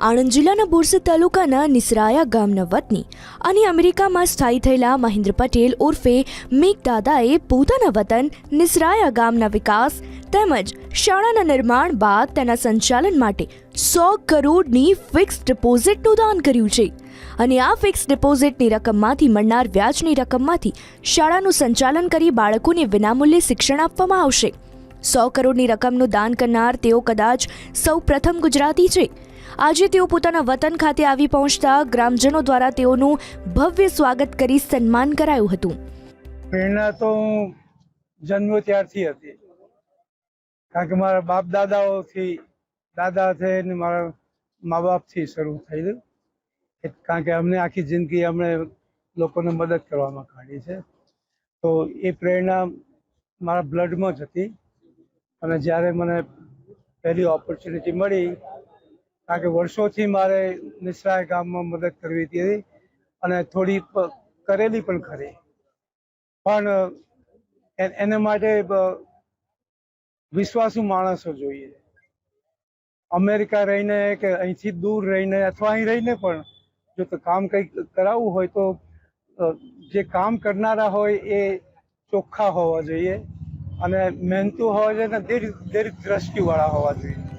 આણંદ જિલ્લાના બોરસદ તાલુકાના નિસરાયા ગામના વતની અને અમેરિકામાં સ્થાયી થયેલા મહેન્દ્ર પટેલ ઉર્ફે મેઘ દાદાએ પોતાના વતન નિસરાયા ગામના વિકાસ તેમજ શાળાના નિર્માણ બાદ તેના સંચાલન માટે સો કરોડની ફિક્સ ડિપોઝિટનું દાન કર્યું છે. અને આ ફિક્સ ડિપોઝિટની રકમમાંથી મળનાર વ્યાજની રકમમાંથી શાળાનું સંચાલન કરી બાળકોને વિનામૂલ્યે શિક્ષણ આપવામાં આવશે. સો કરોડની રકમનું દાન કરનાર તેઓ કદાચ સૌ પ્રથમ ગુજરાતી છે. આજે તેઓ પોતાના વતન ખાતે આવી પહોંચતા ગ્રામજનો દ્વારા તેઓનું ભવ્ય સ્વાગત કરી સન્માન કરાયું હતું. પ્રેરણા તો હું જન્મ ત્યારથી હતી. કારણ કે મારા બાપ દાદાઓથી, દાદા છે ને મારા મા બાપથી શરૂ થયેલું. કારણ કે અમને આખી જિંદગી અમને લોકોને મદદ કરવામાં કાઢી છે. તો એ પ્રેરણા મારા બ્લડમાં જ હતી. અને જ્યારે મને પહેલી ઓપોર્ચ્યુનિટી મળી કારણ કે વર્ષોથી મારે નિસરાય ગામમાં મદદ કરવી હતી અને થોડી કરેલી પણ ખરી. પણ એના માટે વિશ્વાસુ માણસો જોઈએ. અમેરિકા રહીને કે અહીંથી દૂર રહીને અથવા અહીં રહીને પણ જો તો કામ કંઈક કરાવવું હોય તો જે કામ કરનારા હોય એ ચોખ્ખા હોવા જોઈએ અને મહેનતુ હોવા જોઈએ અને દીર્ઘ દીર્ઘ દ્રષ્ટિવાળા હોવા જોઈએ.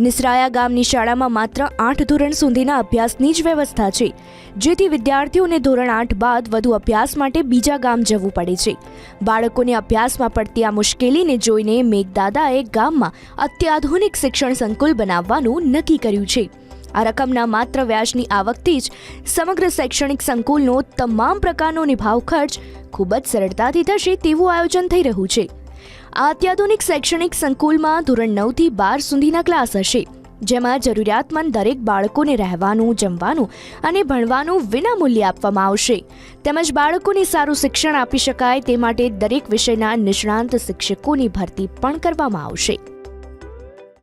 નિસરાયા ગામની શાળામાં માત્ર આઠ ધોરણ સુધીના અભ્યાસની જ વ્યવસ્થા છે. જેથી વિદ્યાર્થીઓને ધોરણ આઠ બાદ વધુ અભ્યાસ માટે બીજા ગામ જવું પડે છે. બાળકોને અભ્યાસમાં પડતી આ મુશ્કેલીને જોઈને મેઘદાદાએ ગામમાં અત્યાધુનિક શિક્ષણ સંકુલ બનાવવાનું નક્કી કર્યું છે. આ રકમના માત્ર વ્યાજની આવકથી જ સમગ્ર શૈક્ષણિક સંકુલનો તમામ પ્રકારનો નિભાવ ખર્ચ ખૂબ જ સરળતાથી થશે તેવું આયોજન થઈ રહ્યું છે. આ અત્યાધુનિક શૈક્ષણિક સંકુલમાં ધોરણ નવથી બાર સુધીના ક્લાસ હશે, જેમાં જરૂરિયાતમંદ દરેક બાળકોને રહેવાનું, જમવાનું અને ભણવાનું વિનામૂલ્યે આપવામાં આવશે. તેમજ બાળકોને સારું શિક્ષણ આપી શકાય તે માટે દરેક વિષયના નિષ્ણાંત શિક્ષકોની ભરતી પણ કરવામાં આવશે.